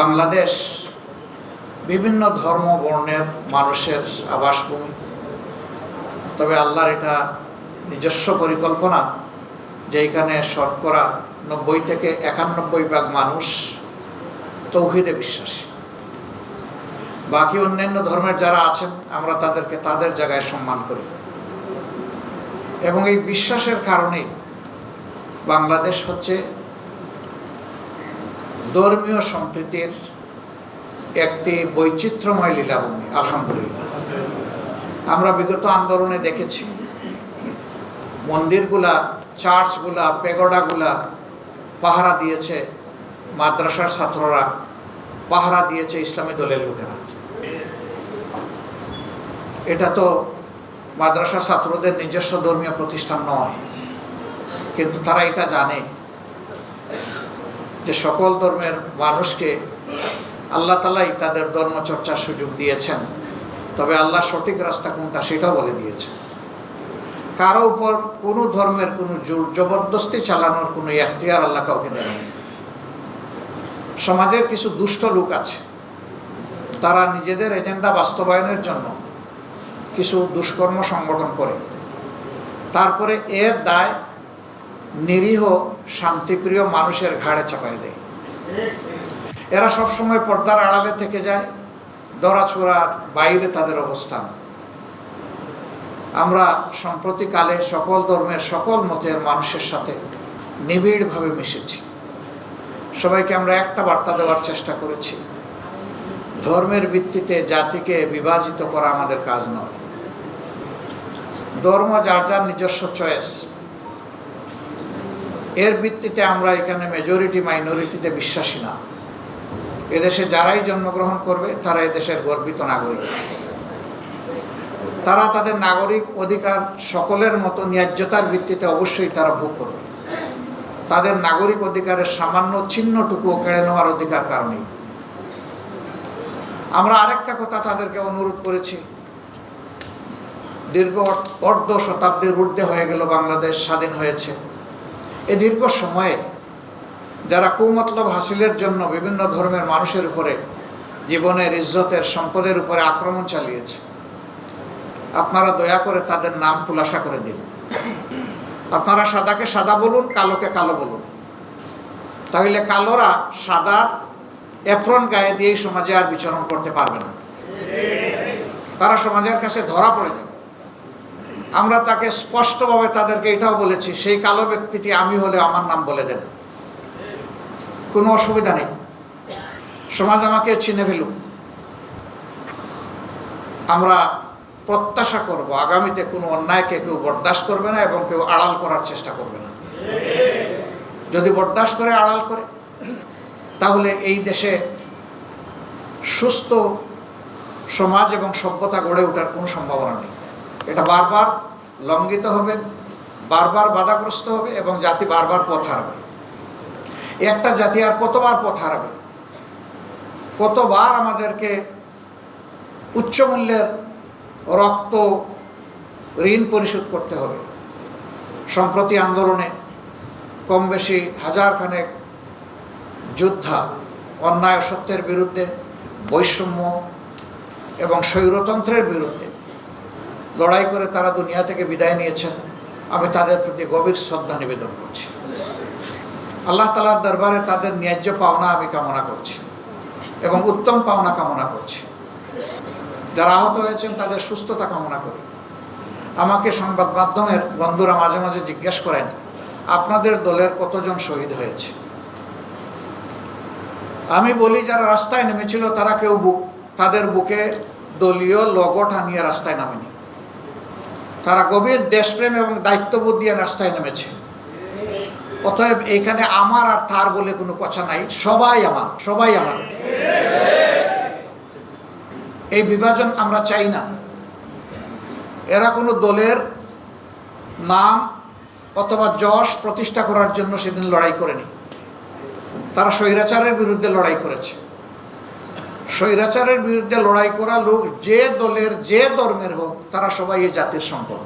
বাংলাদেশ বিভিন্ন ধর্ম, বর্ণের মানুষের আবাসভূমি। তবে আল্লাহর এটা নিজস্ব পরিকল্পনা যে এখানে শতকরা নব্বই থেকে একানব্বই ভাগ মানুষ তৌহিদে বিশ্বাসী। বাকি অন্যান্য ধর্মের যারা আছেন, আমরা তাদেরকে তাদের জায়গায় সম্মান করি। এবং এই বিশ্বাসের কারণেই বাংলাদেশ হচ্ছে ধর্মীয় সম্প্রীতির একটি বৈচিত্র্যময় লীলাভূমি, আলহামদুলিল্লাহ। আমরা বিগত আন্দোলনে দেখেছি, মন্দিরগুলা, চার্চগুলা, পেগোডাগুলা পাহারা দিয়েছে মাদ্রাসার ছাত্ররা, পাহারা দিয়েছে ইসলামী দলের লোকেরা। এটা তো মাদ্রাসা ছাত্রদের নিজস্ব ধর্মীয় প্রতিষ্ঠান নয়, কিন্তু তারা এটা জানে। যে সকল ধর্মের মানুষকে আল্লাহ তালাই তাদের ধর্ম চর্চার সুযোগ দিয়েছেন, তবে আল্লাহ সঠিক রাস্তা কোনটা সেটাও বলে দিয়েছে কারও উপর কোনো ধর্মের কোনো জোর জবরদস্তি চালানোর কোনো এখতিয়ার আল্লাহ কাউকে দেননি। সমাজের কিছু দুষ্ট লোক আছে, তারা নিজেদের এজেন্ডা বাস্তবায়নের জন্য কিছু দুষ্কর্ম সংগঠন করে, তারপরে এর দায় নিরীহ শান্তিপ্রিয় মানুষের ঘাড়ে চাপাই দেয়। এরা সবসময় পর্দার আড়ালে থেকে যায়, দরাচুরার বাইরে তাদের অবস্থান। আমরা সম্প্রতিকালে সকল ধর্মের সকল মতের মানুষের সাথে নিবিড়ভাবে মিশেছি। সবাইকে আমরা একটা বার্তা দেওয়ার চেষ্টা করেছি। ধর্মের ভিত্তিতে জাতিকে বিভাজিত করা আমাদের কাজ নয়। ধর্ম যার যার নিজস্ব চয়েস এর ভিত্তিতে আমরা এখানে মেজরিটি মাইনরিটিতে বিশ্বাসী না। এদেশে যারাই জন্মগ্রহণ করবে, তারা এদেশের গর্বিত নাগরিক। তারা তাদের নাগরিক অধিকার সকলের মতো ন্যায্যতার ভিত্তিতে অবশ্যই তারা ভোগ করবে। তাদের নাগরিক অধিকারের সামান্য চিহ্নটুকুও কেড়ে নেওয়ার অধিকার কারণেই। আমরা আরেকটা কথা তাদেরকে অনুরোধ করেছি। দীর্ঘ অর্ধ শতাব্দীর ঊর্ধ্বে হয়ে গেল বাংলাদেশ স্বাধীন হয়েছে। এ দীর্ঘ সময়ে যারা কুমতলব হাসিলের জন্য বিভিন্ন ধর্মের মানুষের উপরে, জীবনের ইজ্জতের সম্পদের উপরে আক্রমণ চালিয়েছে, আপনারা দয়া করে তাদের নাম খুলাসা করে দিন। আপনারা সাদাকে সাদা বলুন, কালোকে কালো বলুন। তাহলে কালোরা সাদা এপ্রন গায়ে দিয়ে সমাজে আর বিচরণ করতে পারবে না। তারা সমাজের কাছে ধরা পড়ে যাবে। আমরা তাকে স্পষ্টভাবে তাদেরকে এটাও বলেছি, সেই কালো ব্যক্তিটি আমি হলে আমার নাম বলে দেব। কোনো অসুবিধা নেই। সমাজ আমাকে চিনে ফেলুক। আমরা প্রত্যাশা করব, আগামীতে কোনো অন্যায়কে কেউ বরদাস্ত করবে না এবং কেউ আড়াল করার চেষ্টা করবে না। যদি বরদাস্ত করে, আড়াল করে, তাহলে এই দেশে সুস্থ সমাজ এবং সভ্যতা গড়ে ওঠার কোনো সম্ভাবনা নেই। এটা বারবার লঙ্ঘিত হবে, বারবার বাধাগ্রস্ত হবে এবং জাতি বারবার পথ হারাবে। একটা জাতি আর কতবার পথ হারাবে? কতবার আমাদেরকে উচ্চ মূল্যের রক্ত, ঋণ পরিশোধ করতে হবে? সম্প্রতি আন্দোলনে কম বেশি হাজার খানেক যোদ্ধা অন্যায় সত্যের বিরুদ্ধে, বৈষম্য এবং স্বৈরতন্ত্রের বিরুদ্ধে লড়াই করে তারা দুনিয়া থেকে বিদায় নিয়েছেন। আমি তাদের প্রতি গভীর শ্রদ্ধা নিবেদন করছি। আল্লাহ তালার দরবারে তাদের ন্যায্য পাওনা আমি কামনা করছি এবং উত্তম পাওনা কামনা করছি। যারা আহত হয়েছেন, তাদের সুস্থতা কামনা করি। আমাকে সংবাদ মাধ্যমের বন্ধুরা মাঝে মাঝে জিজ্ঞেস করেন, আপনাদের দলের কতজন শহীদ হয়েছে? আমি বলি, যারা রাস্তায় নেমেছিল, তারা কেউ বুক তাদের বুকে দলীয় লগো টানিয়ে রাস্তায় নামেনি। তারা গভীর দেশপ্রেম এবং দায়িত্ববোধ দিয়ে রাস্তায় নেমেছে। অতএব এইখানে আমার আর তার বলে কোনো কথা নাই। সবাই আমার, সবাই আমাদের। এই বিভাজন আমরা চাই না। এরা কোনো দলের নাম অথবা যশ প্রতিষ্ঠা করার জন্য সেদিন লড়াই করেনি। তারা স্বৈরাচারের বিরুদ্ধে লড়াই করেছে। স্বৈরাচারের বিরুদ্ধে লড়াই করা লোক যে দলের, যে ধর্মের হোক, তারা সবাই এই জাতির সম্পদ।